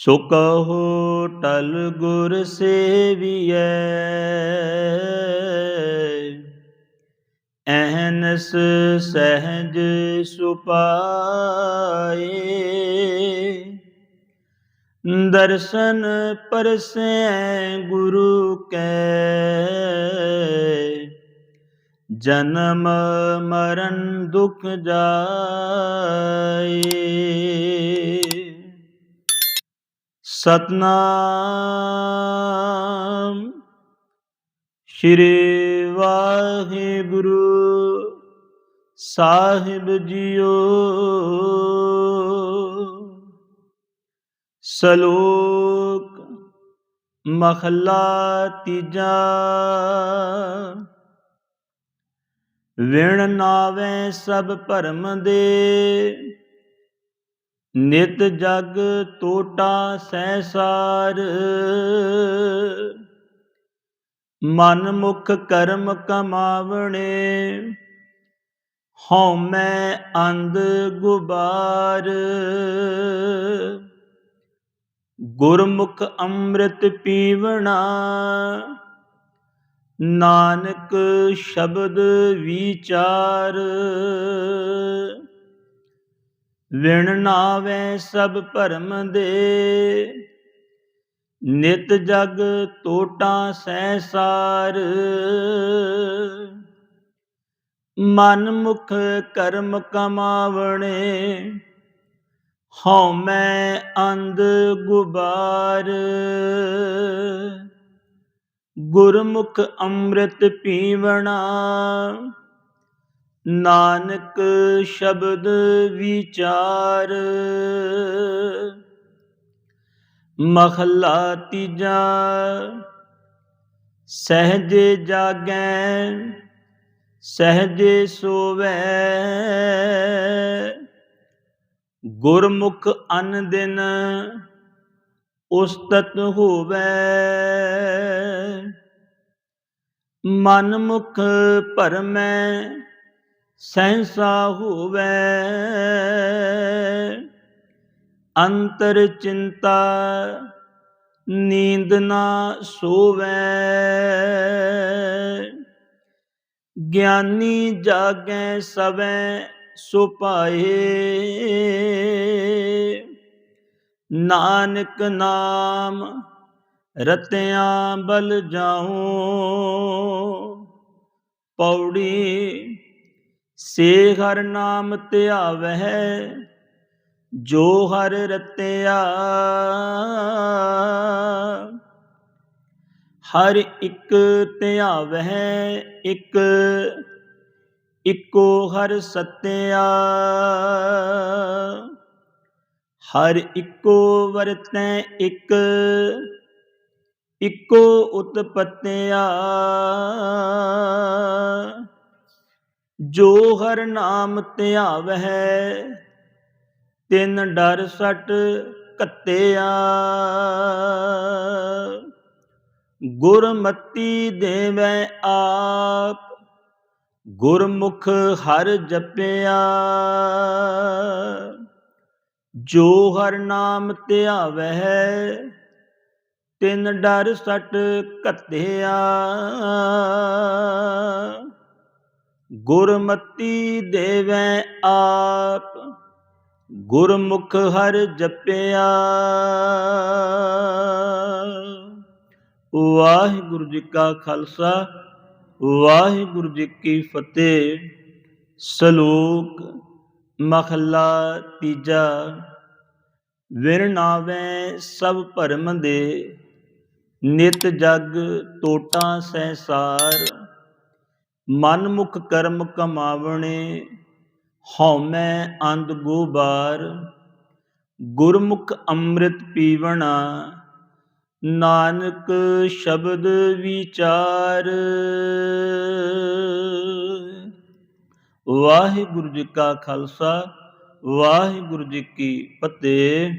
ਸੋ ਕਹੋ ਟਲ ਗੁਰ ਸੇਵੀਐ। ਐਹਨਸ ਸਹਿਜ ਸੁਪਾਏ। ਦਰਸ਼ਨ ਪਰਸੈ ਗੁਰੂ ਕੈ। ਜਨਮ ਮਰਨ ਦੁਖ ਜਾਏ। ਸਤਨਾਮ। ਸ਼੍ਰੀ ਵਾਹਿਗੁਰੂ ਸਾਹਿਬ ਜੀਓ। ਸ਼ਲੋਕ ਮਹਲਾ ਤੀਜਾ। ਵਿਣ ਨਾਵੇਂ ਸਭ ਭਰਮ ਦੇ ਨਿਤ ਜਗ ਟੋਟਾ ਸਹਿਸਾਰ ਮਨ ਮੁਖ ਕਰਮ ਕਮਾਵਣੇ, ਹਉ ਮੈਂ ਅੰਧ ਗੁਬਾਰ। ਗੁਰਮੁਖ ਅੰਮ੍ਰਿਤ ਪੀਵਣਾ, ਨਾਨਕ ਸ਼ਬਦ ਵਿਚਾਰ। ਵਿਣ ਨਾਵੇਂ ਸਭ ਭਰਮ ਦੇ। ਨਿਤ ਜਗ ਟੋਟਾ ਸਹਿਸਾਰ। ਮਨ ਮੁਖ ਕਰਮ ਕਮਾਵਣੇ, ਹਉ ਮੈਂ ਅੰਧ ਗੁਬਾਰ। ਗੁਰਮੁਖ ਅੰਮ੍ਰਿਤ ਪੀਵਣਾ ਨਾਨਕ ਸ਼ਬਦ ਵਿਚਾਰ। ਮਹਲਾ ਤੀਜਾ, ਸਹਜੇ ਜਾਗੈ, ਸਹਜੇ ਸੋਵੈ। ਗੁਰਮੁਖ ਅਨ ਦਿਨ, ਉਸਤਤ ਹੋਵੈ। ਮਨਮੁਖ ਭਰਮੈ ਸਹਿਸਾ ਹੋਵੇ। ਅੰਤਰ ਚਿੰਤਾ ਨੀਂਦ ਨਾ ਸੋਵੈ। ਗਿਆਨੀ ਜਾਗੈ ਸਵੈ ਸੁਪਾਏ ਨਾਨਕ ਨਾਮ ਰਤਿਆਂ ਬਲ ਜਾਉ। ਪੌੜੀ ਸੇ ਹਰ ਨਾਮ ਧਿਆਵਹਿ ਜੋ ਹਰ ਰਤਿਆ। ਹਰ ਇੱਕ ਧਿਆਵਹਿ ਇੱਕ, ਇੱਕੋ ਹਰ ਸਤਿਆ। ਹਰ ਇੱਕੋ ਵਰਤੈ ਇੱਕ, ਇੱਕੋ ਉਤਪਤਿਆ। ਜੋ ਹਰ ਨਾਮ ਧਿਆਵਹਿ, ਤਿੰਨ ਡਰ ਸਟ ਕੱਤਿਆ। ਗੁਰਮਤੀ ਦੇਵੈ ਆਪ, ਗੁਰਮੁਖ ਹਰ ਜਪਿਆ। ਜੋ ਹਰ ਨਾਮ ਧਿਆਵਹਿ, ਤਿੰਨ ਡਰ ਸਟ ਕੱਤਿਆ। ਗੁਰਮਤੀ ਦੇਵੈ ਆਪ, ਗੁਰਮੁਖ ਹਰ ਜਪਿਆ। ਵਾਹਿਗੁਰੂ ਜੀ ਕਾ ਖਾਲਸਾ, ਵਾਹਿਗੁਰੂ ਜੀ ਕੀ ਫਤਿਹ। ਸ਼ਲੋਕ ਮਖਲਾ ਤੀਜਾ ਵਿਰਨਾਵੇਂ ਸਭ ਭਰਮ ਦੇ, ਨਿਤ ਜਗ ਟੋਟਾ ਸਹਿਸਾਰ। ਮਨ ਮੁਖ ਕਰਮ ਕਮਾਵਣੇ, ਹਉਮੈ ਅੰਧ ਗੋਬਾਰ, ਗੁਰਮੁਖ ਅੰਮ੍ਰਿਤ ਪੀਵਣਾ, ਨਾਨਕ ਸ਼ਬਦ ਵਿਚਾਰ। ਵਾਹਿਗੁਰੂ ਜੀ ਕਾ ਖਾਲਸਾ, ਵਾਹਿਗੁਰੂ ਜੀ ਕੀ ਫਤਿਹ।